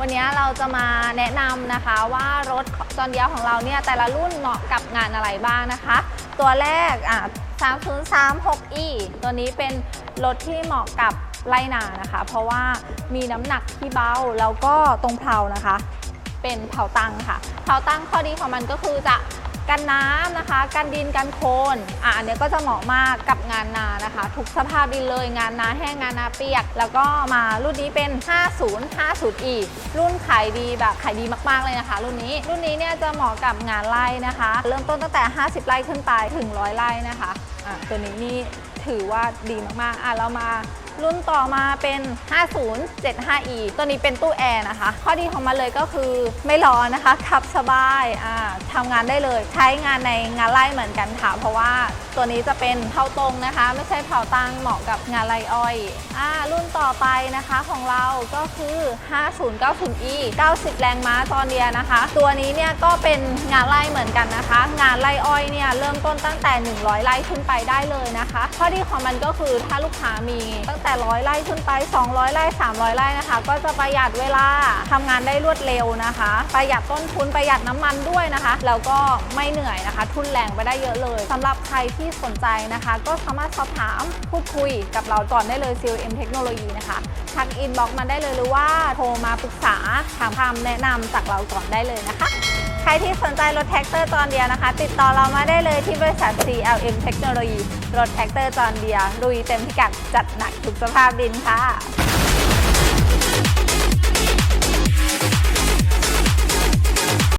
วันนี้เราจะมาแนะนำนะคะว่ารถจอนเดียวของเราเนี่ยแต่ละรุ่นเหมาะกับงานอะไรบ้างนะคะ ตัวแรกอะ 3036e ตัวนี้เป็นรถที่เหมาะกับไรนานะคะ เพราะว่ามีน้ำหนักที่เบาแล้วก็ตรงเพลานะคะ เป็นเผาตังค่ะ เผาตังข้อดีของมันก็คือจะ กันน้ำนะคะ กันดินกันโคลนอะอันเนี้ยก็จะเหมาะมากกับงานนานะคะ ทุกสภาพดินเลยงานนาแห้งงานนาเปียก แล้วก็มารุ่นนี้เป็น 5050e รุ่นขายดีแบบขายดีมากๆเลยนะคะ รุ่นนี้รุ่นนี้เนี่ยจะเหมาะกับงานไร่นะคะ เริ่มต้นตั้งแต่ 50 ไร่ขึ้นไปถึง 100 ไร่นะคะอะตัวนี้นี่ถือว่าดีมากๆอะเรามา รุ่นต่อมาเป็น 5075e ตัวนี้เป็นตู้แอร์นะคะ ข้อดีของมันเลยก็คือไม่ร้อนนะคะ ขับสบายอ่าทำงานได้เลย ใช้งานในงานไร่เหมือนกันค่ะ เพราะว่าตัวนี้จะเป็นเผาตรงนะคะ ไม่ใช่เผาตังเหมาะกับงานไรอ้อยอ่ารุ่นต่อไปนะคะของเราก็คือ 5090e 90 แรงม้าตอนเดียนะคะ ตัวนี้เนี่ยก็เป็นงานไร่เหมือนกันนะคะ งานไร่อ้อยเนี่ยเริ่มต้นตั้งแต่ 100 ไร่ขึ้นไปได้เลยนะคะ ข้อดีของมันก็คือถ้าลูกค้ามีตั้งแต่100ไร่ขึ้นไป 200 ไร่ 300 ไร่นะคะ ก็จะประหยัดเวลาทำงานได้รวดเร็วนะคะ ประหยัดต้นทุนประหยัดน้ำมันด้วยนะคะ แล้วก็ไม่เหนื่อยนะคะ ทุนแรงไปได้เยอะเลยสำหรับใครที่สนใจนะคะ ก็สามารถสอบถามพูดคุยกับเราก่อนได้เลย CLM เทคโนโลยีนะคะทักอินบ็อกมาได้เลยหรือว่าโทรมาปรึกษาถามคำแนะนำจากเราก่อนได้เลยนะคะ ใครที่สนใจรถแท็กเตอร์จอนเดียนะคะ ติดต่อเรามาได้เลยที่บริษัท CLM เทคโนโลยีรถแท็กเตอร์จอนเดียลุยเต็มพิกัดจัดหนักทุกสภาพดินค่ะ